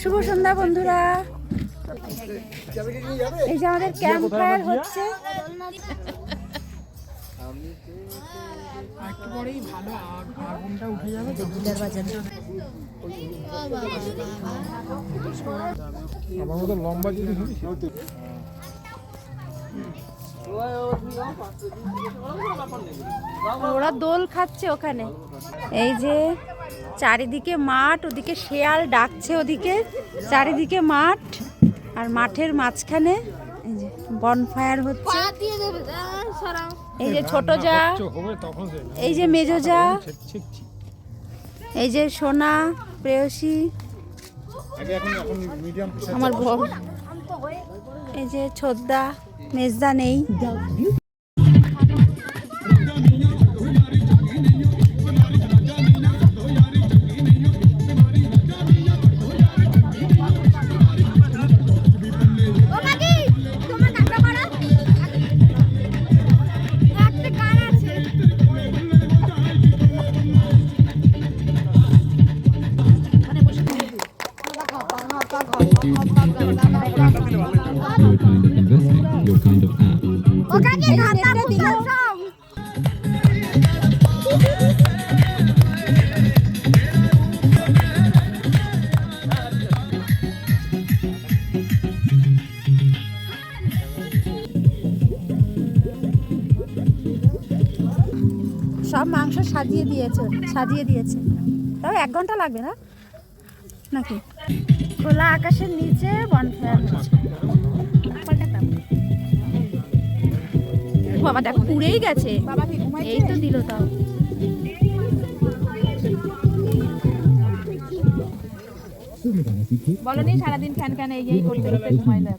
শুভ সন্ধ্যা বন্ধুরা। এই যে আমাদের ক্যাম্প ফায়ার হচ্ছে। আমার মতো লম্বা যদি ওরা দোল খাচ্ছে ওখানে। এই যে চারিদিকে মাঠ ওদিকে শেয়াল ডাকছে ওদিকে চারিদিকে মাঠ আর মাঠের মাঝখানে বনফায়ার হচ্ছে। এই যে ছোট যা হবে তখন সে এই যে মেজো যা এই যে সোনা প্রেয়সী আগে এখন এখন মিডিয়াম আমার এই যে ছোদ্দা মেজদা নেই। সব মাংস সাজিয়ে দিয়েছে সাজিয়ে দিয়েছে। তাও এক ঘণ্টা লাগবে না? নাকি? খোলা আকাশের নিচে বনফায়ার বাবা দেখো উড়েই গেছে। এই তো দিল তাও। বলনি সারাদিন ফ্যান ফ্যান এই এই করতে করতে ঘুমাই দেয়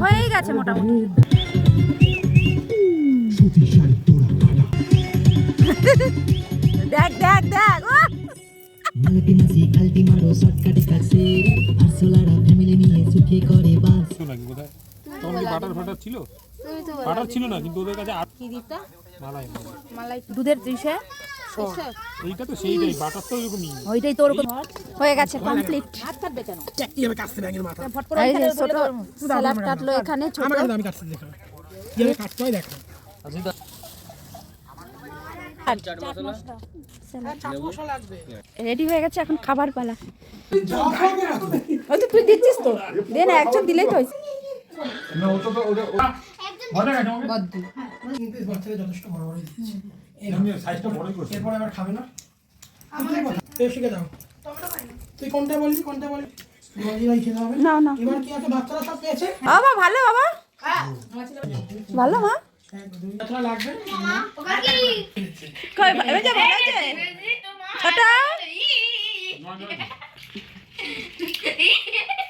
হয়েই গেছে মোটামুটি। মালতি মাসি খালতি মারো শর্টকাটে কাছে আর সোলারা ফ্যামিলি নিয়ে সুখে করে বাস। তখন কি বাটার ফাটার ছিল? বাটার ছিল না কিন্তু ওদের কাছে আট কি দিতা? মালাই মালাই। দুধের দিশে এইটা তো সেইটাই বাটার তো এরকমই। ওইটাই তোর হয়ে গেছে কমপ্লিট হাত কাটবে কেন? কীভাবে কাটছে ব্যাঙের মাথা? এই যে ছোট স্যালাড কাটলো এখানে ছোট। আমি কাটছি দেখো। কীভাবে কাটতে হয় দেখো। রেডি হয়ে গেছে এখন খাবার পালা। হয়তো তুই দিচ্ছিস তো? দে না একজন দিলেই তো হয়েছে। কিন্তু বাচ্চারা যথেষ্ট বড় বড় দিচ্ছে সাইজটা বড়ই করছে। এরপরে আবার খাবে না? তুই শিখে দাও। তুই কোনটা বললি কোনটা বললি? বলিরাই খেতে হবে না না এবার কি আছে? বাচ্চারা সব পেয়েছে? বাবা ভালো বাবা। ভালো মা। ছোট।